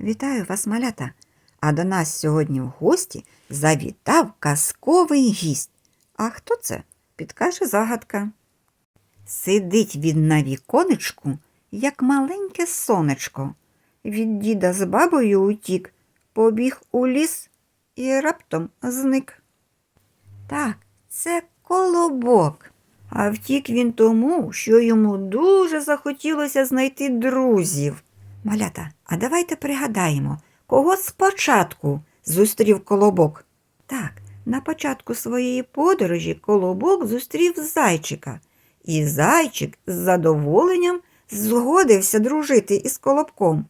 Вітаю вас, малята! А до нас сьогодні в гості завітав казковий гість. А хто це? Підкаже загадка. Сидить він на віконечку, як маленьке сонечко. Від діда з бабою утік, побіг у ліс і раптом зник. Так, це колобок. А втік він тому, що йому дуже захотілося знайти друзів. Малята, а давайте пригадаємо, кого спочатку зустрів колобок. Так, на початку своєї подорожі колобок зустрів зайчика, і зайчик з задоволенням згодився дружити із колобком.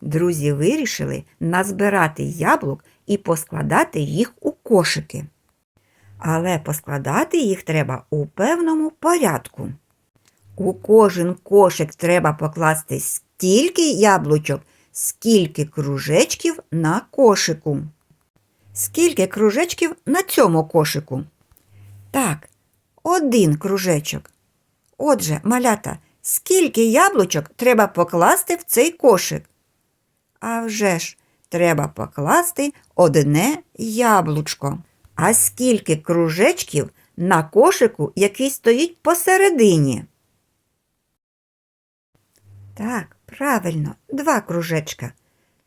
Друзі вирішили назбирати яблук і поскладати їх у кошики. Але поскладати їх треба у певному порядку. У кожен кошик треба покласти стільки яблучок, скільки кружечків на кошику. Скільки кружечків на цьому кошику? Так, один кружечок. Отже, малята, скільки яблучок треба покласти в цей кошик? А вже ж, треба покласти одне яблучко. А скільки кружечків на кошику, який стоїть посередині? Так, правильно, два кружечка.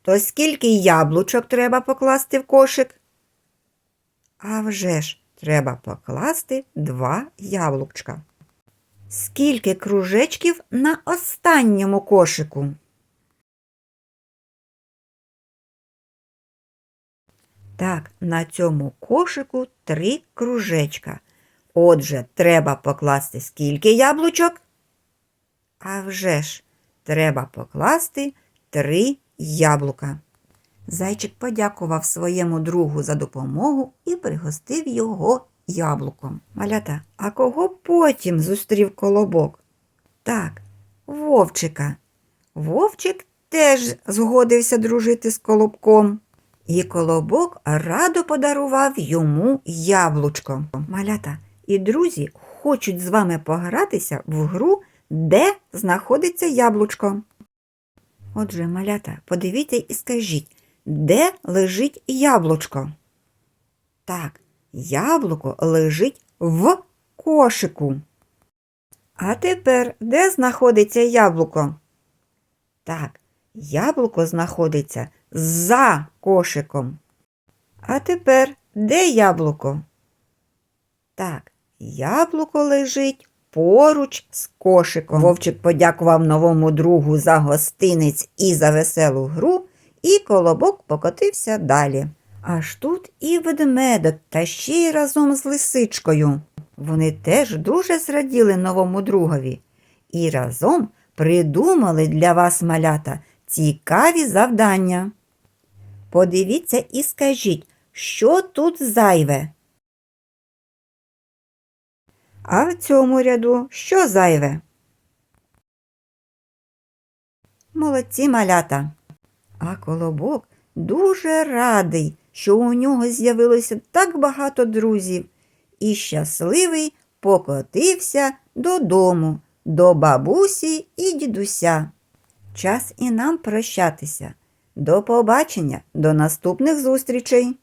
То скільки яблучок треба покласти в кошик? А вже ж, треба покласти два яблучка. Скільки кружечків на останньому кошику? Так, на цьому кошику три кружечка. Отже, треба покласти скільки яблучок? А вже ж, треба покласти три яблука. Зайчик подякував своєму другу за допомогу і пригостив його яблуком. Малята, а кого потім зустрів колобок? Так, вовчика. Вовчик теж згодився дружити з колобком. І колобок радо подарував йому яблучко. Малята і друзі хочуть з вами погратися в гру, де знаходиться яблучко. Отже, малята, подивіться і скажіть, де лежить яблучко? Так, яблуко лежить в кошику. А тепер де знаходиться яблуко? Так, яблуко знаходиться за кошиком. А тепер де яблуко? Так, яблуко лежить поруч з кошиком. Вовчик подякував новому другу за гостинець і за веселу гру, і колобок покотився далі. Аж тут і ведмедик, та ще й разом з лисичкою. Вони теж дуже зраділи новому другові і разом придумали для вас, малята, цікаві завдання. Подивіться і скажіть, що тут зайве? А в цьому ряду що зайве? Молодці малята. А колобок дуже радий, що у нього з'явилося так багато друзів, і щасливий покотився додому, до бабусі і дідуся. Час і нам прощатися. До побачення, до наступних зустрічей!